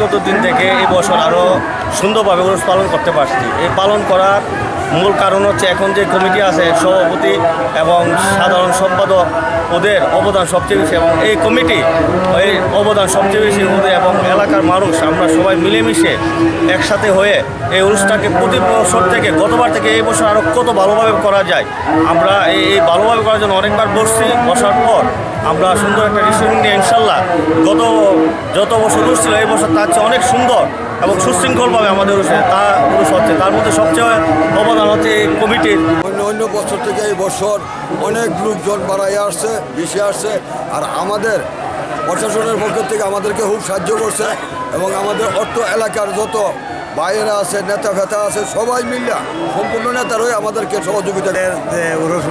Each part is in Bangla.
বিগত দিন থেকে এবছর বছর আরও সুন্দরভাবে উরস পালন করতে পারছি। এই পালন করার মূল কারণ হচ্ছে এখন যে কমিটি আছে, সভাপতি এবং সাধারণ সম্পাদক, ওদের অবদান সবচেয়ে বেশি এবং এই কমিটি, এই অবদান সবচেয়ে বেশি ওদের এবং এলাকার মানুষ, আমরা সবাই মিলেমিশে একসাথে হয়ে এই অনুষ্ঠানকে প্রতি বছর থেকে, গতবার থেকে এই বছর আরও কত ভালোভাবে করা যায়, আমরা এই এই ভালোভাবে করার জন্য অনেকবার বসছি, বসার পর আমরা সুন্দর একটা ডিসিশন নিয়ে ইনশাল্লাহ গত, যত বছর উরুষ ছিল, এই বছর তার চেয়ে অনেক সুন্দর এবং সুশৃঙ্খলভাবে আমাদের উরুষে তা উরুষ হচ্ছে। তার মধ্যে সবচেয়ে অবদান হচ্ছে এই কমিটির। অন্য অন্য বছর থেকে এই বছর অনেক লোকজন বাড়াই আসছে বেশি আসছে আর আমাদের প্রশাসনের পক্ষ থেকে আমাদেরকে খুব সাহায্য করছে এবং আমাদের অর্থ এলাকার যত বাইরে আছে নেতা ফেতা আছে সবাই মিলে সম্পূর্ণ নেতারই আমাদেরকে সহযোগিতা যে উরস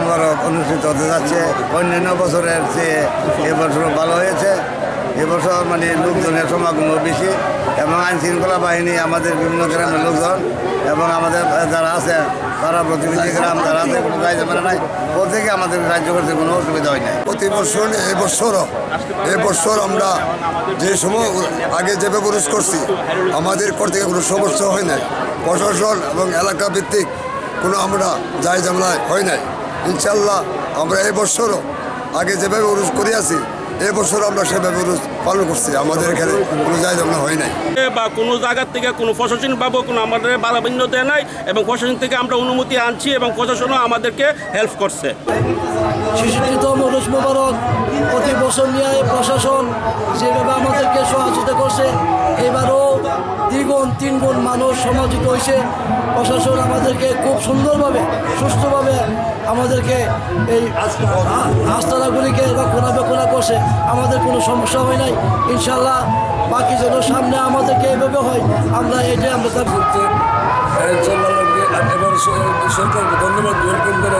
অনুষ্ঠিত হতে যাচ্ছে অন্যান্য বছরের চেয়ে এবছর ভালো হয়েছে এবছর মানে লোকজনের সমাগমও বেশি এবং আইন শৃঙ্খলা বাহিনী, আমাদের বিভিন্ন গ্রামের লোকজন এবং আমাদের যারা আছে, তারা প্রতিবেশী গ্রাম, যারা আছে, কোনো দায় যাবে নাই। প্রত্যেকে আমাদের রাজ্য করতে কোনো অসুবিধা হয় না প্রতি বছর, এবছরও, এবছর আমরা যে সময় আগে যেভাবে পুরুষ করছি, আমাদের কর থেকে কোনো সমস্যা হয় নাই। প্রশাসন এবং এলাকা ভিত্তিক কোনো আমরা যাই জামলায় হয় নাই। ইনশাল্লাহ আমরা এবছরও আগে যেভাবে উরুষ করে আছি এবছর আমরা সেভাবে পালন করছি। আমাদের এখানে কোনো যাই জামলা হয় নাই। বা কোনো জায়গার থেকে কোনো প্রশাসনিকভাবে কোনো আমাদের বাধাবিঘ্ন দেয় নাই এবং প্রশাসন থেকে আমরা অনুমতি আনছি এবং প্রশাসনও আমাদেরকে হেল্প করছে। শিশুতম রোজ মোবারক প্রতি বছর নিয়ে প্রশাসন যেভাবে আমাদেরকে সহযোগিতা করছে এবারও দ্বিগুণ তিনগুণ মানুষ সমাজিত হয়েছে। প্রশাসন আমাদেরকে খুব সুন্দরভাবে সুস্থভাবে আমাদেরকে এই আস্তানাগুলিকে রক্ষণাবেক্ষণা করছে। আমাদের কোনো সমস্যা হয় নাই। ইনশাল্লাহ বাকি যেন সামনে আমাদেরকে এইভাবে হয়, আমরা এটাই আমরা তার এবার সরকারকে ধন্যবাদ ওয়েলকাম করে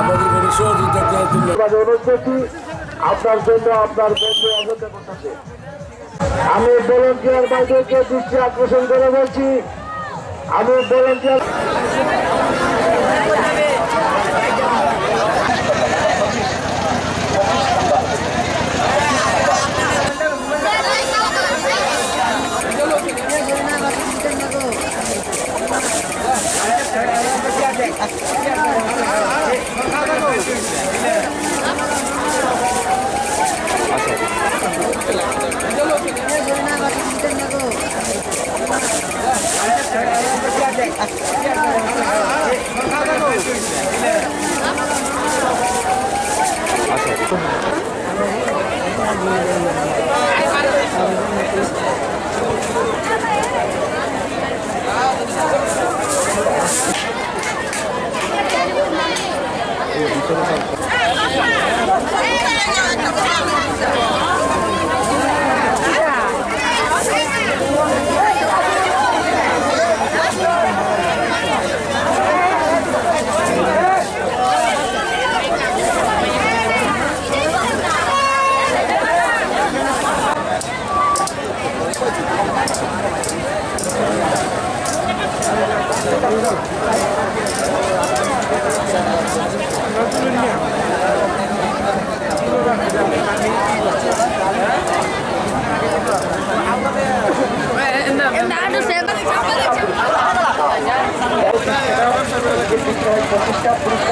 আমাদের করে সহযোগিতা করার জন্য আপনার জন্য আপনার আমি ভলেন্টিয়ার ভাইদেরকে দৃষ্টি আকর্ষণ করে বলছি, আমি ভলেন্টিয়ার আচ্ছা। Катя Прусова.